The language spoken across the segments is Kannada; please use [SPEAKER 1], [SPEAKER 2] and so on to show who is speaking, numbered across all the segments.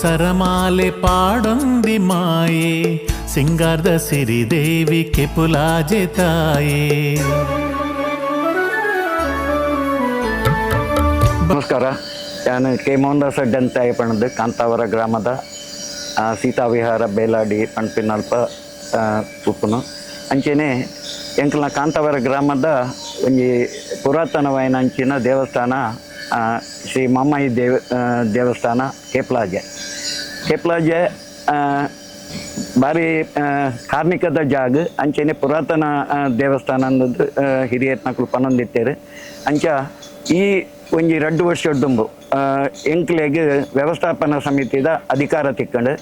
[SPEAKER 1] ಸರಮಾಲೆ ಪಾಡೊಂದಿ ಮಾಯೆ, ಸಿಂಗಾರದ ಸಿರಿದೇವಿ ಕೆಪುಲಾಜೆ తాయే
[SPEAKER 2] ನಮಸ್ಕಾರ. ನಾನು ಕೆ ಮೋಹನ್ದಾಸ್ ಅಡ್ಡಿ ಅಂತ ಪಣದು ಕಾಂತಾವರ ಗ್ರಾಮದ ಸೀತಾವಿಹಾರ ಬೇಲಾಡಿ ಪಣಪಿನಲ್ಪ ಉಪ್ಪುನು. ಅಂಚೆನೆ ಎಂಕಲ್ನ ಕಾಂತಾವರ ಗ್ರಾಮದ ಒಂಜಿ ಪುರಾತನವಾಯಿನ ಅಂಚಿನ ದೇವಸ್ಥಾನ ಶ್ರೀ ಮಾಮಾಯಿ ದೇವ ದೇವಸ್ಥಾನ, ಕೇಪ್ಲಾಜೆ. ಕೇಪ್ಲಾಜೆ ಭಾರಿ ಕಾರ್ಮಿಕದ ಜಾಗ ಅಂಚೆನೆ ಪುರಾತನ ಆ, ದೇವಸ್ಥಾನ ಅನ್ನೋದು ಹಿರಿಯತ್ನಕ್ಕಳು ಹಿರಿಯರ್ ನಕಲು ಪನೊಂದಿತ್ತೇರು ಅಂಚ ಈ ಒಂಜಿ ರಡ್ಡು ವರ್ಷಡ್ಡುಂಬು ಎಂಕ್ಲೆಗ್ ವ್ಯವಸ್ಥಾಪನಾ ಸಮಿತಿದ ಅಧಿಕಾರ ತಿಕ್ಕಂಡು.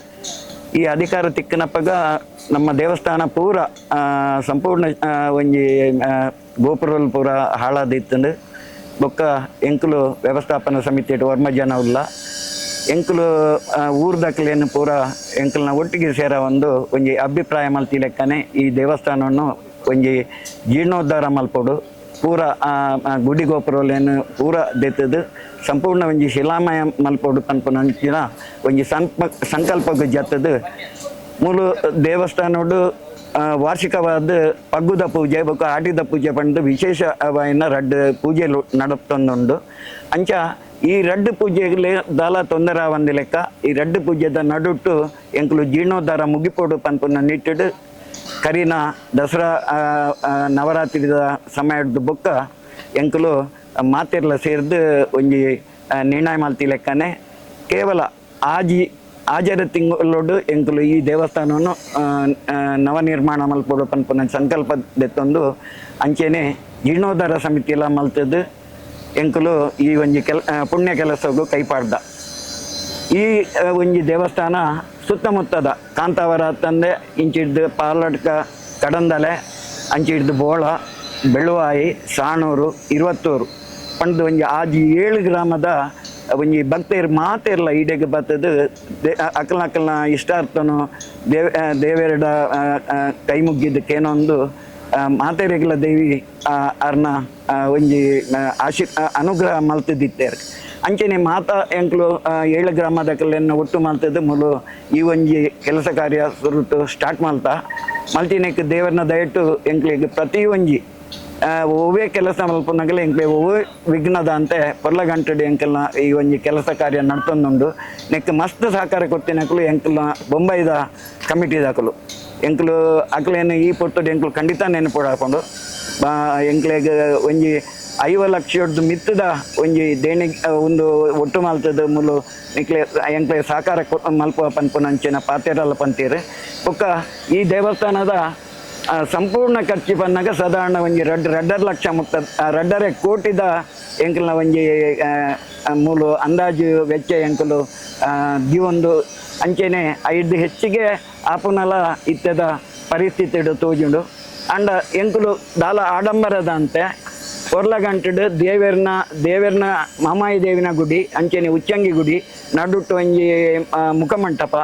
[SPEAKER 2] ಈ ಅಧಿಕಾರ ತಿಕ್ಕನಪ್ಪಗ ನಮ್ಮ ದೇವಸ್ಥಾನ ಪೂರ ಸಂಪೂರ್ಣ ಒಂಜಿ ಗೋಪುರಲ್ ಪೂರ ಹಾಳಾದಿತ್ತಂಡು. ಬೊಕ್ಕ ಎಂಕುಲು ವ್ಯವಸ್ಥಾಪನಾ ಸಮಿತಿ ವರ್ಮ ಜನ ಉಲ್ಲ ಎಂಕುಲು ಆ, ದಾಖಲೆಯನ್ನು ಪೂರ ಎಂಕಲ್ನ ಒಟ್ಟಿಗೆ ಸೇರ ಒಂದು ಒಂಜಿ ಅಭಿಪ್ರಾಯ ಮಲ್ತಿ ಲೆಕ್ಕನೆ ಈ ದೇವಸ್ಥಾನವನ್ನು ಒಂಜಿ ಜೀರ್ಣೋದ್ಧಾರ ಮಲ್ಪಡು. ಪೂರ ಗುಡಿ ಗೋಪುರಲೇನು ಪೂರ ದೆತ್ತದು ಸಂಪೂರ್ಣ ಒಂಜಿ ಶಿಲಾಮಯ ಮಲ್ಪೊಡು ಪನ್ಪುನಂಚಿನ ಒಂಜಿ ಸಂಪ ಸಂಕಲ್ಪಗ್ ಜತ್ತದು. ಮೂಲು ದೇವಸ್ಥಾನಡು ವಾರ್ಷಿಕವಾದ ಪಗ್ಗುದ ಪೂಜೆ ಬೊಕ್ಕ ಆಟಿದ ಪೂಜೆ ಪಂಡು ವಿಶೇಷವಾಯಿನ ರಡ್ಡು ಪೂಜೆ ನಡತೊಂದುಂಡು ಅಂಚ ಈ ರಡ್ಡು ಪೂಜೆ ದಾಲ ತೊಂದರೆ ಒಂದು ಲೆಕ್ಕ, ಈ ರಡ್ಡು ಪೂಜೆದ ನಡುಟ್ಟು ಎಂಕುಲು ಜೀರ್ಣೋದ್ಧಾರ ಮುಗಿಪೋಡು ಪನ್ಪುನ ನಿಟ್ಟಿಡು ಕರಿನ ದಸರಾ ನವರಾತ್ರಿದ ಸಮಯದ ಬೊಕ್ಕ ಎಂಕುಲು ಮಾತೆರ್ಲ ಸೇರಿದು ಒಂಜಿ ನಿರ್ಣಯ ಮಾಲ್ತಿ ಲೆಕ್ಕನೆ. ಕೇವಲ ಆಜಿ, ಆಜರ ತಿಂಗಳೊಡು ಎಂಕುಲು ಈ ದೇವಸ್ಥಾನವನ್ನು ನವನಿರ್ಮಾಣ ಮಲ್ಪೊಡು ಪನ್ಪುನ ಸಂಕಲ್ಪ ದೆತ್ತೊಂದು ಅಂಚೆನೆ ಜೀರ್ಣೋದ್ಧಾರ ಸಮಿತಿ ಎಲ್ಲ ಮಲ್ತದ್ದು. ಎಂಕುಲು ಈ ಒಂಜಿ ಕೆಲ ಪುಣ್ಯ ಕೆಲಸಗೂ ಕೈಪಾಡ್ದ. ಈ ಒಂಜಿ ದೇವಸ್ಥಾನ ಸುತ್ತಮುತ್ತದ ಕಾಂತಾವರ ತಂದೆ, ಇಂಚಿಡ್ದು ಪಾಲಡ್ಕ, ಕಡಂದಲೆ, ಅಂಚಿಡ್ದು ಬೋಳ ಬೆಳುವಾಯಿ ಸಾಣೂರು, ಇರುವತ್ತೂರು. ಪಂಡು ಒಂಜಿ ಆಜಿ ಏಳು ಗ್ರಾಮದ ಒಂಜಿ ಭಕ್ತರು ಮಾತೆರ್ಲ ಈಡೆಗೆ ಬತ್ತದು ದೇ ಅಕಲ್ನ ಅಕಲ್ನ ಇಷ್ಟಾರ್ಥನು ದೇವ ದೇವೇರಡ ಕೈ ಮುಗ್ಗಿದ್ದಕ್ಕೇನೊಂದು ಮಾತೆರೆಗ್ಲ ದೇವಿ ಅರ್ನ ಒಂಜಿ ಆಶಿ ಅನುಗ್ರಹ ಮಲ್ತದಿತ್ತೇರ್. ಅಂಚನೆ ಮಾತಾ ಎಂಕ್ಲು ಏಳು ಗ್ರಾಮದಕಲೆನ್ನು ಒಟ್ಟು ಮಲ್ತದ್ದು ಮೊದಲು ಈ ಒಂಜಿ ಕೆಲಸ ಕಾರ್ಯ ಸುರುತು ಸ್ಟಾರ್ಟ್ ಮಾಡ್ತಾ ಮಲ್ತಿನೆಕ್ ದೇವರನ್ನ ದಯಟ್ಟು ಎಂಕ್ಲಿಗೆ ಪ್ರತಿ ಒಂಜಿ ಆ, ಒವ್ವೇ ಕೆಲಸ ಮಲ್ಪನಾಗಲೇ ಎಂಕ್ಲೆ ಒವ್ವೇ ವಿಘ್ನದ ಅಂತೆ ಪೊರ್ಲ ಗಂಟಡಿ ಎಂಕಲ್ನ ಈ ಒಂಜಿ ಕೆಲಸ ಕಾರ್ಯ ನಡ್ತೊಂದುಂಡು. ನೆಕ್ ಮಸ್ತ್ ಸಹಕಾರ ಕೊಡ್ತಿನಕಲು ಎಂಕಲ್ನ ಬೊಂಬೈದ ಕಮಿಟಿದಾಕಲು ಎಂಕುಲು ಅಕ್ಲೇನು ಈ ಪೊಟ್ಟುಡು ಎಂಕ್ಲು ಖಂಡಿತ ನೆನಪು ಹಾಕೊಂಡು ಒಂಜಿ ಐವ ಲಕ್ಷದ್ದು ಮಿತ್ತದ ಒಂಜಿ ದೇಣಿ ಒಂದು ಒಟ್ಟು ಮಲ್ತದ ಮುಲು ನಿಕ್ಲೆ ಎಂಕ್ಲೆ ಸಹಕಾರ ಮಲ್ಪ ಪನ್ಪುನಂಚಿನ ಪಾತೆರಲ್ಲ ಪಂತೀರಿ. ಬೊಕ್ಕ ಈ ದೇವಸ್ಥಾನದ ಸಂಪೂರ್ಣ ಖರ್ಚು ಬಂದಾಗ ಸಾಧಾರಣ ಒಂಜಿ ರಡ್, ರಡ್ಡರ್ ಲಕ್ಷ ಮುಕ್ತ ರಡ್ಡರೆ ಕೋಟಿದ ಎಂಕಲ್ನ ಒಂಜಿ ಮೂಲು ಅಂದಾಜು ವೆಚ್ಚ ಎಂಕಲು ಒಂದು ಅಂಚೆನೆ ಐದು ಹೆಚ್ಚಿಗೆ ಆಪುನಲ ಇತ್ತದ ಪರಿಸ್ಥಿತಿ ತೋಜುಂಡು. ಅಂಡ ಎಂಕುಲು ದಾಲ ಆಡಂಬರದಂತೆ ಒರ್ಲಗಂಟಡು ದೇವೆರ್ನ ದೇವೆರ್ನ ಮಾಮಾಯಿ ದೇವಿನ ಗುಡಿ, ಅಂಚೆನೆ ಉಚ್ಚಂಗಿ ಗುಡಿ, ನಡುಟ್ಟು ಒಂಜಿ ಮುಖಮಂಟಪ,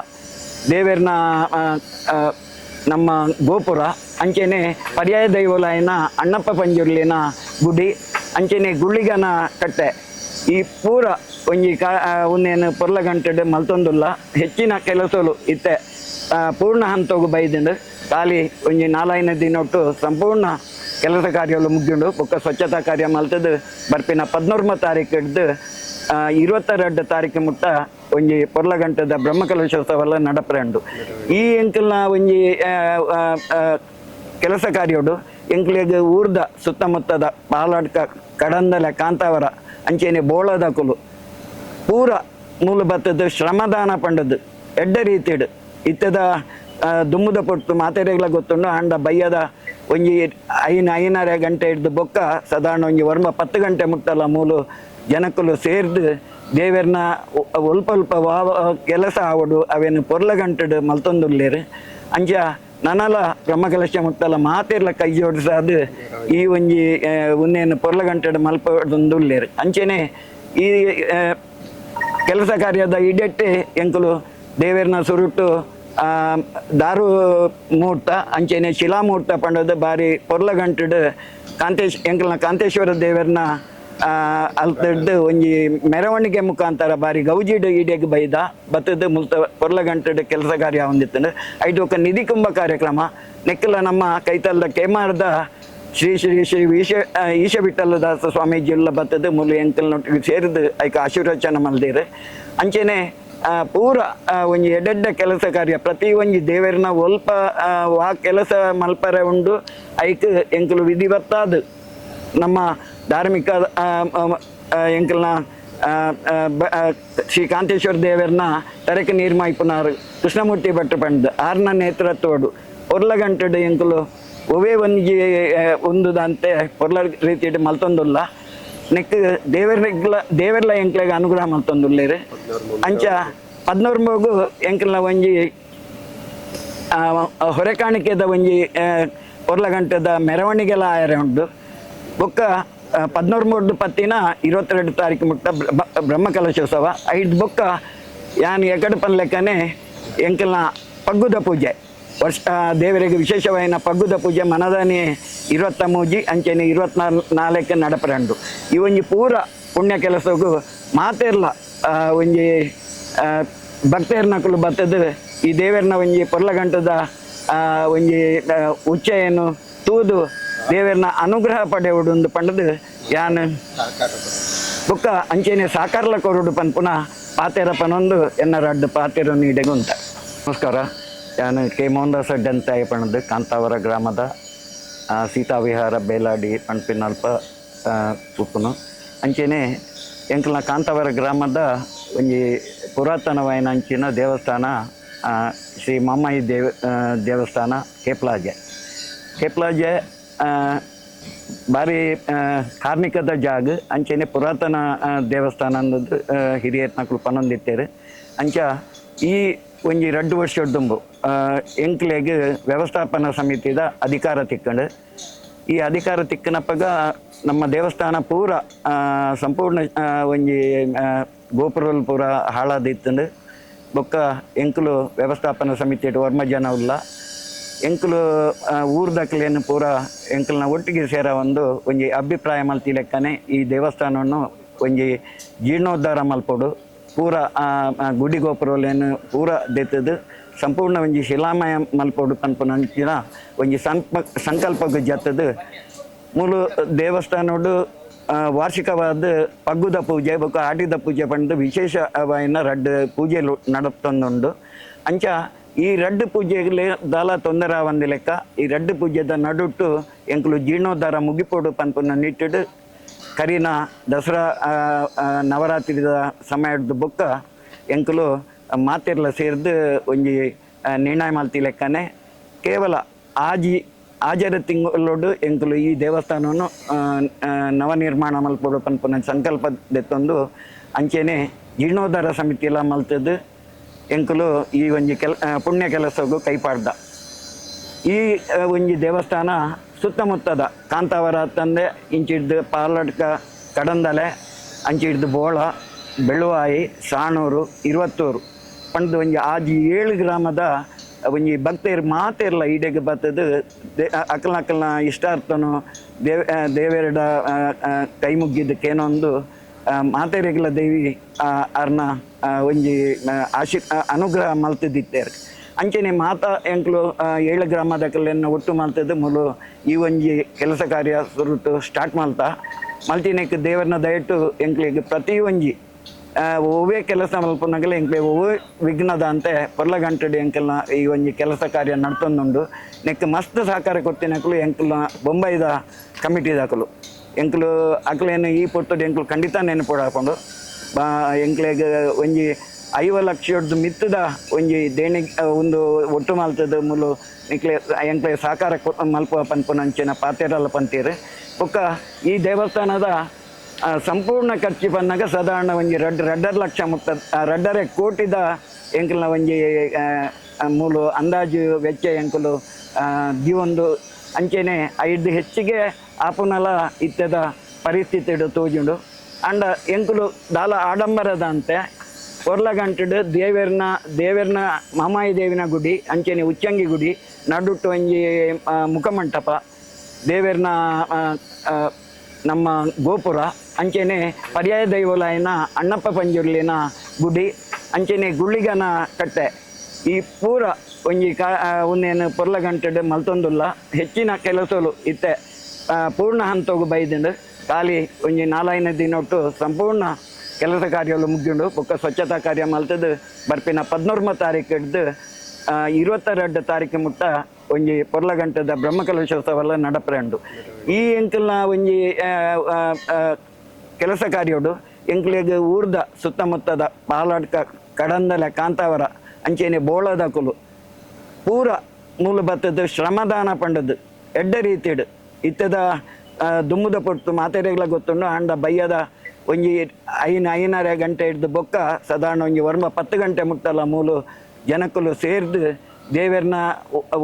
[SPEAKER 2] ದೇವೆರ್ನ ನಮ್ಮ ಗೋಪುರ, ಅಂಚೆನೆ ಪರ್ಯಾಯ ದೈವಲಾಯನ ಅಣ್ಣಪ್ಪ ಪಂಜುರ್ಲಿನ ಗುಡಿ, ಅಂಚೆನೆ ಗುಳ್ಳಿಗನ ಕಟ್ಟೆ. ಈ ಪೂರ ಒಂಜಿ ಕಾ ಒಂದೇನು ಉನ್ನೇನು ಪೊರ್ಲ ಗಂಟೆಡ್ ಮಲ್ತೊಂದುಲ್ಲ, ಹೆಚ್ಚಿನ ಕೆಲಸಗಳು ಇತ್ತೆ. ಪೂರ್ಣ ಹಂತವು ಬೈದಿಂದ ಖಾಲಿ ಒಂಜಿ ನಾಲ್ಕೈದು ದಿನೊಟ್ಟು ಸಂಪೂರ್ಣ ಕೆಲಸ ಕಾರ್ಯಗಳು ಮುಗಿದು ಬೊಕ್ಕ ಸ್ವಚ್ಛತಾ ಕಾರ್ಯ ಮಲ್ತದ್ದು ಬರ್ಪಿನ ಪದ್ನೂರ್ಮ ತಾರೀಕು ಹಿಡ್ದು ಇರುವತ್ತೆರಡು ತಾರೀಕು ಮುಟ್ಟ ಒಂಜಿ ಪೊರ್ಲಗಂಟದ ಬ್ರಹ್ಮಕಲಶೋತ್ಸವ ನಡಪ್ರಂಡು. ಈ ಎಂಕಲ್ನ ಒಂಜಿ ಕೆಲಸ ಕಾರ್ಯೋಡು, ಎಂಕ್ಲಿಗೆ ಊರ್ದ ಸುತ್ತಮುತ್ತದ ಪಾಲಾಡ್ಕ ಕಡಂದಲ ಕಾಂತಾವರ, ಅಂಚೆನೆ ಬೋಳದ ಕುಲು, ಪೂರ ಮೂಲ ಶ್ರಮದಾನ ಪಂಡದ್ದು. ಎಡ್ಡ ರೀತಿಡು ಇತ್ತದ ದುಮ್ಮದ ಪೊಟ್ಟು ಮಾತೆರೆಗ್ಲ ಗೊತ್ತುಂಡು? ಹಂಡ ಬಯ್ಯದ ಒಂಜಿ ಐನ, ಐನರೆ ಗಂಟೆ ಹಿಡ್ದು ಬೊಕ್ಕ ಸಾಧಾರಣ ಒಂಜಿ ವರ್ಮ ಪತ್ತು ಗಂಟೆ ಮುಟ್ಟಲ್ಲ ಮೂಲು ಜನಕುಲು ಸೇರ್ದು ದೇವೆರ್ನ ಒಲ್ಪ ಒಲ್ಪ ವಾವ, ಕೆಲಸ ಆವಡು, ಅವೇನು ಪೊರ್ಲ ಗಂಟೆಡು ಮಲ್ತೊಂದುಲ್ಲೇರು. ಅಂಜ ನನಲ ಬ್ರಹ್ಮಕಲಶ ಮುಟ್ಟಲ್ಲ, ಮಾತೆರ್ಲ ಕೈ ಜೋಡಿಸಾದು ಈ ಒಂಜಿ ಉನ್ನೇನು ಪೊರ್ಲ ಗಂಟೆಡು ಮಲ್ಪದೊಂದುಲ್ಲೇರು ಅಂಚೆನೆ ಈ ಕೆಲಸ ಕಾರ್ಯದ ಇಡೆಟ್ಟೆ ಎಂಕುಲು ದೇವೆರ್ನ ಸುರುಟ್ಟು ದಾರು ಮುಹೂರ್ತ ಅಂಚೆನೆ ಶಿಲಾ ಮುಹೂರ್ತ ಪಂಡದ ಬಾರಿ ಪೊರ್ಲ ಗಂಟಡ್ ಕಾಂತೇಶ್, ಎಂಕಲ್ನ ಕಾಂತೇಶ್ವರ ದೇವರನ್ನ ಅಲ್ತಡ್ದು ಒಂಜಿ ಮೆರವಣಿಗೆ ಮುಖಾಂತರ ಬಾರಿ ಗೌಜಿಡ್ ಈಡೆಗ್ ಬೈದ, ಬತ್ತದ ಮುಲ್ತ ಪೊರ್ಲ ಗಂಟಡ್ ಕೆಲಸ ಕಾರ್ಯ ಹೊಂದಿತ್ತಂಡು. ಐದು ಒಕ್ಕ ನಿಧಿ ಕುಂಭ ಕಾರ್ಯಕ್ರಮ. ನೆಕ್ಕಲ ನಮ್ಮ ಕೈತಲ್ದ ಕೇಮಾರದ ಶ್ರೀ ಶ್ರೀ ಶ್ರೀ ಈಶ ಈಶ ವಿಠಲದಾಸ ಸ್ವಾಮೀಜಿ ಎಲ್ಲ ಬತ್ತದ ಮುಲು ಎಂಕಲ್ನೊಟ್ಟಿಗೆ ಸೇರಿದ ಐಕ ಆಶೀರ್ವಚನ ಮಲ್ದಿರ. ಅಂಚೆನೆ ಪೂರ ಆ, ಒಂಜಿ ಎಡೆಡ್ಡ ಕೆಲಸ ಕಾರ್ಯ. ಪ್ರತಿ ಒಂಜಿ ದೇವರನ ಒಲ್ಪ ವಾ ಕೆಲಸ ಮಲ್ಪರೆ ಉಂಡು ಐಕ್ ಎಂಕಲು ವಿಧಿವತ್ತಾದ ನಮ್ಮ ಧಾರ್ಮಿಕ ಎಂಕಲ್ನ ಶ್ರೀ ಕಾಂತೇಶ್ವರ ದೇವರನ್ನ ತರಕ ನೀರ್ಮಾಯ್ಪುನಾರು. ಕೃಷ್ಣಮೂರ್ತಿ ಭಟ್ರು ಪಂಡ್ ಆರ್ನ ನೇತೃತ್ವಡು ಒರ್ಲ ಗಂಟೆಡು ಎಂಕಲು ಒವೇ ಒಂಜಿ ಒಂದು ದಂತೆ ಒರ್ಲ ರೀತಿಯಲ್ಲಿ ಮಲ್ತೊಂದುಲ್ಲ. ನೆಕ್ ದೇವರಿಗ್ಲ ದೇವರ್ಲ ಎಂಕ್ಲೆಗ್ ಅನುಗ್ರಹ ಮಲ್ತೊಂದುಲ್ಲೇರು ಅಂಚ ಹದಿನೋರು ಮಗು ಎಂಕ್ಲ ಒಂಜಿ ಹೊರೆ ಕಾಣಿಕೆದ ಒಂಜಿ ಒರ್ಲ ಗಂಟೆದ ಮೆರವಣಿಗೆಲ ಆಯರೆ ಉಂಡು ಬೊಕ್ಕ ಪದ್ನೂರು ಮೂರ್ದು ಪತ್ತಿನ ಇರುವತ್ತೆರಡು ತಾರೀಕು ಮುಟ್ಟ ಬ್ರಹ್ಮ ಬ್ರಹ್ಮಕಲಶೋತ್ಸವ. ಐದು ಬೊಕ್ಕ ಯಾನ್ ಎಕಡೆ ಪನ್ಲೆಕ್ಕನೆ ಎಂಕಲ್ನ ಪಗ್ಗುದ ಪೂಜೆ. ವರ್ಷ ದೇವರಿಗೆ ವಿಶೇಷವಾಯಿನ ಪಗ್ಗುದ ಪೂಜೆ ಮನದಾನಿ ಇರುವತ್ತ ಮೂಜಿ ಅಂಚೆನೆ ಇರುವತ್ನಾಲ್ ನಾಲ್ಕು ನಡಪರಂಡು. ಈ ಒಂಜಿ ಪೂರ ಪುಣ್ಯ ಕೆಲಸಗೂ ಮಾತೆರ್ಲ ಒಂಜಿ ಆ, ಬರ್ತದೆ ಈ ದೇವರನ್ನ ಒಂಜಿ ಪೊರ್ಲಗಂಟದ ಒಂಜಿ ಉಚ್ಚೆಯನ್ನು ತೂದು ದೇವರನ್ನ ಅನುಗ್ರಹ ಪಡೆಯುವುದು ಪಂಡದು ಯಾನ್ ಬುಕ್ಕ ಅಂಚೆನೆ ಸಾಕಾರ್ಲ ಕೊರುಡು ಪನ್ಪುನ ಪಾತೆರ ಪನೊಂದು ಎನ್ನ ರಡ್ಡು ಪಾತೆರ ನೀಡೆಗುಂಟ ನಮಸ್ಕಾರ. ನಾನು ಕೆ ಮೋಹನ್ದಾಸ್ ಅಡ್ಡಿ ಅಂತ ಪಣದು ಕಾಂತಾವರ ಗ್ರಾಮದ ಸೀತಾವಿಹಾರ ಬೇಲಾಡಿ ಪಣಪಿನಲ್ಪ ಉಪ್ಪುನು ಅಂಚೆನೆ ಎಂಕಲ್ನ ಕಾಂತಾವರ ಗ್ರಾಮದ ಒಂಜಿ ಪುರಾತನವಾಯಿನ ಅಂಚಿನ ದೇವಸ್ಥಾನ ಶ್ರೀ ಮಾಮಾಯಿ ದೇವ ದೇವಸ್ಥಾನ ಕೇಪ್ಲಾಜೆ. ಕೇಪ್ಲಾಜೆ ಭಾರಿ ಕಾರ್ಮಿಕದ ಜಾಗ, ಅಂಚೆನೆ ಪುರಾತನ ದೇವಸ್ಥಾನ ಅನ್ನೋದು ಹಿರಿಯತ್ನ ನಕಲು ಅಂಚ ಈ ಒಂಜಿ ರಡ್ಡು ವರ್ಷಡ್ಡುಂಬು ಎಂಕ್ಲೆಗ್ ವ್ಯವಸ್ಥಾಪನಾ ಸಮಿತಿದ ಅಧಿಕಾರ ತಿಕ್ಕಂಡು. ಈ ಅಧಿಕಾರ ತಿಕ್ಕನಪ್ಪಗ ನಮ್ಮ ದೇವಸ್ಥಾನ ಪೂರ ಸಂಪೂರ್ಣ ಒಂಜಿ ಗೋಪುರಲ್ ಪೂರ ಹಾಳಾದಿತ್ತಂಡು ಬೊಕ್ಕ ಎಂಕುಲು ವ್ಯವಸ್ಥಾಪನಾ ಸಮಿತಿ ವರ್ಮ ಜನ ಉಲ್ಲ. ಎಂಕ್ಲು ಊರ್ ಊರ್ದಕ್ಲೇನು ಪೂರ ಎಂಕಲ್ನ ಒಟ್ಟಿಗೆ ಸೇರ ಒಂದು ಒಂಜಿ ಅಭಿಪ್ರಾಯ ಮಲ್ತಿ ಲೆಕ್ಕನೆ ಈ ದೇವಸ್ಥಾನವನ್ನು ಒಂಜಿ ಜೀರ್ಣೋದ್ಧಾರ ಮಲ್ಪೊಡು. ಪೂರ ಆ, ಗುಡಿ ಗೋಪುರಲೇನು ಪೂರ ದೆತ್ತದು ಸಂಪೂರ್ಣ ಒಂಜಿ ಶಿಲಾಮಯ ಮಲ್ಪೊಡು ನಂಚಿನ ಒಂಜಿ ಸಂಪ ಸಂಕಲ್ಪಗ್ ಜತ್ತದು ಮೂಲು ದೇವಸ್ಥಾನಡು ವಾರ್ಷಿಕವಾದ ಪಗ್ಗುದ ಪೂಜೆ ಬೊಕ್ಕ ಆಟಿದ ಪೂಜೆ ಪಂಡು ವಿಶೇಷವಾಯಿನ ರಡ್ಡು ಪೂಜೆಲು ನಡತೊಂದುಂಡು ಅಂಚ ಈ ರಡ್ಡು ಪೂಜೆಗೆ ದಾಲ ತೊಂದರೆ ಆವಂದಿ ಲೆಕ್ಕ. ಈ ರಡ್ಡು ಪೂಜೆದ ನಡುಟ್ಟು ಎಂಕುಲು ಜೀರ್ಣೋದ್ಧಾರ ಮುಗಿಪೋಡು ಪನ್ಪುನ ನಿಟ್ಟಿಡು ಕರಿನ ದಸರಾ ನವರಾತ್ರಿದ ಸಮಯದ ಬೊಕ್ಕ ಎಂಕುಲು ಮಾತೆರ್ಲ ಸೇರ್ದು ಒಂಜಿ ನಿರ್ಣಯ ಮಲ್ತಿ ಲೆಕ್ಕನೆ ಕೇವಲ ಆಜಿ ಆಜರ ತಿಂಗಳೊಡು ಎಂಕುಲು ಈ ದೇವಸ್ಥಾನವನ್ನು ನವನಿರ್ಮಾಣ ಮಲ್ಪೊಡು ಪನ್ಪುನ ಸಂಕಲ್ಪ ದೆತ್ತೊಂದು ಅಂಚೆನೆ ಜೀರ್ಣೋದ್ಧಾರ ಸಮಿತಿ ಎಲ್ಲ ಮಲ್ತದ್ದು ಎಂಕುಲು ಈ ಒಂಜಿ ಕೆಲ ಪುಣ್ಯ ಕೆಲಸಗೂ ಕೈಪಾಡ್ದ. ಈ ಒಂಜಿ ದೇವಸ್ಥಾನ ಸುತ್ತಮುತ್ತದ ಕಾಂತಾವರ ತಂದೆ, ಇಂಚಿಡ್ದು ಪಾಲಡ್ಕ, ಕಡಂದಲೆ, ಅಂಚಿಡ್ದು ಬೋಳ ಬೆಳುವಾಯಿ ಸಾಣೂರು ಇರುವತ್ತೂರು. ಪಂಡ್ದು ಒಂಜಿ ಆಜಿ ಏಳು ಗ್ರಾಮದ ಒಂಜಿ ಭಕ್ತರು ಮಾತೆರ್ಲ ಈಡೆಗೆ ಬತ್ತದು. ದೇ ಅಕಲ್ನ ಅಕಲ್ನ ಇಷ್ಟಾರ್ಥನು ದೇವ ದೇವೆರಡ ಕೈ ಮುಗ್ಗಿದ್ದಕ್ಕೇನೊಂದು ಮಾತೆರೆಗ್ಲ ದೇವಿ ಅರ್ನ ಒಂಜಿ ಆಶಿ ಅನುಗ್ರಹ ಮಲ್ತದಿತ್ತೇರು ಅಂಚನೆ ಮಾತಾ ಎಂಕ್ಲು ಏಳು ಏಳು ಗ್ರಾಮದಕಲೆನ್ನ ಒಟ್ಟು ಮಲ್ತದ್ದು ಮೊದಲು ಈ ಒಂಜಿ ಕೆಲಸ ಕಾರ್ಯ ಸುರುತು ಸ್ಟಾರ್ಟ್ ಮಾಡ್ತಾ. ಮಲ್ತಿನೆಕ್ ದೇವರನ್ನ ದಯಟ್ಟು ಎಂಕ್ಲಿಗೆ ಪ್ರತಿ ಒಂಜಿ ಒವೇ ಕೆಲಸ ಮಲ್ಪನಾಗಲ ಎಂಕ್ಲೆ ಒವ್ವೇ ವಿಘ್ನದ ಅಂತೆ ಪೊರ್ಲ ಗಂಟಡಿ ಎಂಕಲ್ನ ಈ ಒಂಜಿ ಕೆಲಸ ಕಾರ್ಯ ನಡ್ತೊಂದುಂಡು. ನೆಕ್ ಮಸ್ತ್ ಸಹಕಾರ ಕೊತ್ತಿನಕಲು ಎಂಕಲ್ನ ಬೊಂಬೈದ ಕಮಿಟಿದಾಕಲು ಎಂಕ್ಲು ಅಕ್ಲೇನು ಈ ಪೊರ್ತುಡು ಎಂಕ್ಲು ಖಂಡಿತ ನೆನಪು ಹಾಕೊಂಡು, ಬಾ, ಎಂಕ್ಲೆಗ್ ಒಂಜಿ ಐವ ಲಕ್ಷದ ಮಿತ್ತದ ಒಂಜಿ ದೇಣಿ ಒಂದು ಒಟ್ಟು ಮಲ್ತದ ಮುಲು ನಿಕ್ಲೆ ಎಂಕ್ಲೆ ಸಹಕಾರ ಮಲ್ಪ ಪನ್ಪುನಂಚಿನ ಪಾತೆರಲ್ಲ ಪಂತೀರು. ಬೊಕ್ಕ ಈ ದೇವಸ್ಥಾನದ ಸಂಪೂರ್ಣ ಖರ್ಚು ಬಂದಾಗ ಸಾಧಾರಣ ಒಂಜಿ ರಡ್, ರಡ್ಡರ್ ಲಕ್ಷ ಮುತ್ತ ರಡ್ಡರೆ ಕೋಟಿದ ಎಂಕಲ್ನ ಒಂಜಿ ಮೂಲು ಅಂದಾಜು ವೆಚ್ಚ ಎಂಕುಲು ದಿವೊಂದು ಅಂಚೆನೆ ಐದು ಹೆಚ್ಚಿಗೆ ಆಪುನಲ ಇತ್ತದ ಪರಿಸ್ಥಿತಿ ತೋಜುಂಡು. ಅಂಡ ಎಂಕುಲು ದಾಲ ಆಡಂಬರದ ಅಂತೆ ದೇವೆರ್ನ ದೇವೆರ್ನ ಮಾಮಾಯಿ ದೇವಿನ ಗುಡಿ ಅಂಚೆನೆ ಉಚ್ಚಂಗಿ ಗುಡಿ ನಡುಟ್ಟು ಒಂಜಿ ಮುಖಮಂಟಪ, ದೇವರ್ನ ನಮ್ಮ ಗೋಪುರ ಅಂಚೆನೆ ಪರ್ಯಾಯ ದೈವಲಾಯನ ಅಣ್ಣಪ್ಪ ಪಂಜುರ್ಲಿನ ಗುಡಿ ಅಂಚೆನೆ ಗುಳ್ಳಿಗನ ಕಟ್ಟೆ. ಈ ಪೂರ ಒಂಜಿ ಕಾ ಒಂದೇನು ಪೊರ್ಲ ಗಂಟೆಡ್ ಮಲ್ತೊಂದುಲ್ಲ, ಹೆಚ್ಚಿನ ಕೆಲಸಲು ಇತ್ತೆ. ಪೂರ್ಣ ಹಂತೋಗು ಬೈದಿಂಡು ಖಾಲಿ ಒಂಜಿ ನಾಲಾಯಿನ ದಿನೊಟ್ಟು ಸಂಪೂರ್ಣ ಕೆಲಸ ಕಾರ್ಯಗಳು ಮುಗಿದು ಬೊಕ್ಕ ಸ್ವಚ್ಛತಾ ಕಾರ್ಯ ಮಲ್ತದ್ದು. ಬರ್ಪಿನ ಪದಿನೊರ್ಮ ತಾರೀಕು ಹಿಡ್ದು ಇರುವತ್ತೆರಡು ತಾರೀಕು ಮುಟ್ಟ ಒಂಜಿ ಪೊರ್ಲಗಂಟದ ಬ್ರಹ್ಮಕಲಶೋತ್ಸವ ನಡಪ್ರಂಡು. ಈ ಎಂಕಲ್ನ ಒಂಜಿ ಕೆಲಸ ಕಾರ್ಯೋಡು, ಎಂಕ್ಲಿಗೆ ಊರ್ದ ಸುತ್ತಮುತ್ತದ ಪಾಲಾಡ್ಕ ಕಡಂದಲ ಕಾಂತಾವರ, ಅಂಚೆನೆ ಬೋಳದ ಕುಲು. ಪೂರ ಮೂಲ ಬತ್ತದ ಶ್ರಮದಾನ ಪಂಡದ್ದು. ಎಡ್ಡ ರೀತಿಡು ಇತ್ತದ ದುಮ್ಮದ ಪೊಟ್ಟು ಮಾತೆರೆಗಳ ಗೊತ್ತುಂಡು, ಆಂಡ ಬಯ್ಯದ ಒಂಜಿ ಐನ ಐನರೆ ಗಂಟೆ ಹಿಡ್ದು ಬೊಕ್ಕ ಸಾಧಾರಣ ಒಂಜಿ ವರ್ಮ ಪತ್ತು ಗಂಟೆ ಮುಟ್ಟಲ್ಲ ಮೂಲು ಜನಕುಲು ಸೇರ್ದು ದೇವೆರ್ನ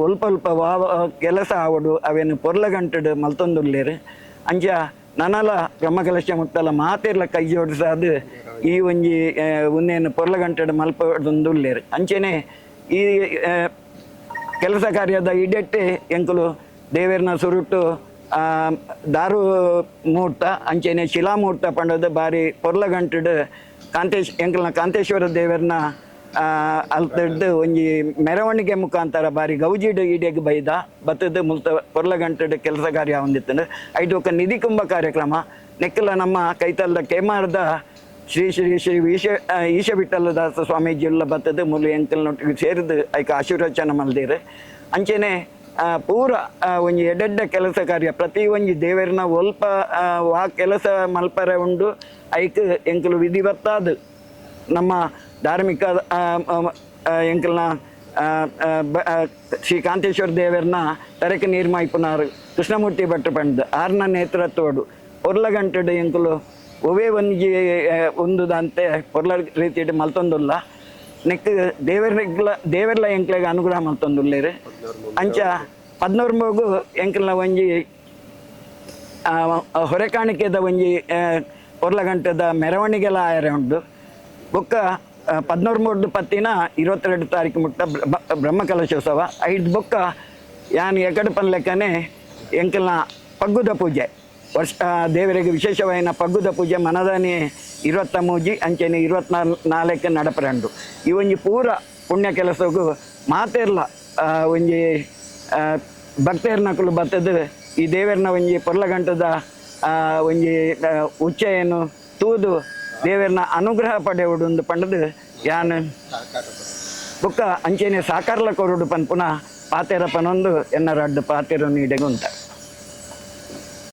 [SPEAKER 2] ಒಲ್ಪ ಒಲ್ಪ ವಾವ ಕೆಲಸ ಆವಡು ಅವೇನು ಪೊರ್ಲ ಗಂಟೆಡ್ ಮಲ್ತೊಂದುಲ್ಲೇರು. ಅಂಜ ನನಲ ಬ್ರಹ್ಮಕಲಶ ಮುಟ್ಟಲ್ಲ ಮಾತೆರ್ಲ ಕೈ ಜೋಡಿಸಾದು ಈ ಒಂಜಿ ಉನ್ನೇನು ಪೊರ್ಲ ಗಂಟೆಡ್ ಮಲ್ಪದೊಂದುಲ್ಲೇರು. ಅಂಚೆನೆ ಈ ಕೆಲಸ ಕಾರ್ಯದ ಇಡೆಟ್ಟೆ ಎಂಕುಲು ದೇವೇರ್ನ ಸುರುಟು ಆ, ದಾರು ಮುಹೂರ್ತ ಅಂಚೆನೆ ಶಿಲಾ ಮುಹೂರ್ತ ಪಂಡದ ಬಾರಿ ಪೊರ್ಲ ಗಂಟೆಡ್ ಕಾಂತೇಶ್ ಎಂಕಲ್ನ ಕಾಂತೇಶ್ವರ ದೇವರನ್ನ ಅಲ್ತಡ್ದು ಒಂಜಿ ಮೆರವಣಿಗೆ ಮುಖಾಂತರ ಬಾರಿ ಗೌಜಿಡ್ ಈಡೆಗ್ ಬೈದ ಬತ್ತದ ಮುಲ್ತ ಪೊರ್ಲ ಗಂಟೆಡ್ ಕೆಲಸ ಕಾರ್ಯ ಹೊಂದಿತ್ತು ಐದು ಒಕ್ಕ ನಿಧಿ ಕುಂಭ ಕಾರ್ಯಕ್ರಮ. ನೆಕ್ಕಲ ನಮ್ಮ ಕೈತಲ್ದ ಕೇಮಾರದ ಶ್ರೀ ಶ್ರೀ ಶ್ರೀ ಈಶ ಆ, ದಾಸ ವಿಠಲದಾಸ ಸ್ವಾಮೀಜಿಯುಲ್ಲ ಬತ್ತದ ಮುಲು ಎಂಕಲ್ನೊಟ್ಟಿಗೆ ಸೇರಿದು ಐಕ ಆಶೀರ್ವಚನ ಮಲ್ದಿರು. ಅಂಚೆನೆ ಪೂರ ಒಂಜಿ ಎಡೆಡ್ಡ ಕೆಲಸ ಕಾರ್ಯ. ಪ್ರತಿ ಒಂಜಿ ದೇವರನ್ನ ಒಲ್ಪ ವಾ ಕೆಲಸ ಮಲ್ಪರೆ ಉಂಡು, ಐಕ್ ಎಂಕಲು ವಿಧಿವತ್ತಾದ ನಮ್ಮ ಧಾರ್ಮಿಕ ಎಂಕಲ್ನ ಶ್ರೀ ಕಾಂತೇಶ್ವರ ದೇವರನ್ನ ತರಕ ನಿರ್ಮಾಯಿಪುನಾರು. ಕೃಷ್ಣಮೂರ್ತಿ ಭಟ್ ಪಂಡ್ ಆರ್ನ ನೇತೃತ್ವಡು ಪೊರ್ಲ ಗಂಟೆಡು ಎಂಕುಲು ಒವೇ ಒಂಜಿ ಒಂದು ದಂತೆ ಪೊರ್ಲ ರೀತಿಡ್ ಮಲ್ತೊಂದುಲ್ಲ. ನೆಕ್ ದೇವರಿಗ್ಲ ದೇವರ್ಲ ಎಂಕ್ಲೆಗೆ ಅನುಗ್ರಹ ಮಲ್ತೊಂದುಲ್ಲೇರು ಅಂಚ ಪದ್ನೂರು ಮಗು ಎಂಕಲ್ನ ಒಂಜಿ ಹೊರೆ ಕಾಣಿಕೆದ ಒಂಜಿ ಒರ್ಲ ಗಂಟೆದ ಮೆರವಣಿಗೆಲ ಆಯರೆ ಉಂಡು ಬೊಕ್ಕ ಪದ್ನೂರು ಮೂರ್ದು ಪತ್ತಿನ ಇರುವತ್ತೆರಡು ತಾರೀಕು ಮುಟ್ಟ ಬ್ರಹ್ಮ ಬ್ರಹ್ಮಕಲಶೋತ್ಸವ. ಐದು ಬೊಕ್ಕ, ಯಾನ್ ಎಕಡೆ ಲೆಕ್ಕನೆ ಎಂಕಲ್ನ ಪಗ್ಗುದ ಪೂಜೆ. ವರ್ಷ ದೇವರಿಗೆ ವಿಶೇಷವಾಯಿನ ಪಗ್ಗುದ ಪೂಜೆ ಮನದಾನಿ ಇರುವತ್ತ ಮೂಜಿ ಅಂಚೆನೆ ಇರುವತ್ನಾಲ್ ನಾಲ್ಕು ನಡಪರಂಡು. ಈ ಒಂಜಿ ಪೂರ ಪುಣ್ಯ ಕೆಲಸಗೂ ಮಾತೆರ್ಲ ಒಂಜಿ ಭಕ್ತರ್ನಕುಲು ಬತ್ತದು ಈ ದೇವರನ್ನ ಒಂಜಿ ಪೊರ್ಲ ಗಂಟದ ಆ, ಒಂಜಿ ಉಚ್ಚೆಯನ್ನು ತೂದು ದೇವರನ್ನ ಅನುಗ್ರಹ ಪಡೆಯುವುದು ಒಂದು ಪಂಡದು ಯಾನು ಬೊಕ್ಕ ಅಂಚೆನೆ ಸಾಕಾರ್ಲ ಕೊರುಡು ಪನ್ಪುನ ಪಾತೆರ ಪನೊಂದು ಎನ್ನರಡ್ಡು ಪಾತೆರು ನೀಡೆಗುಂಟ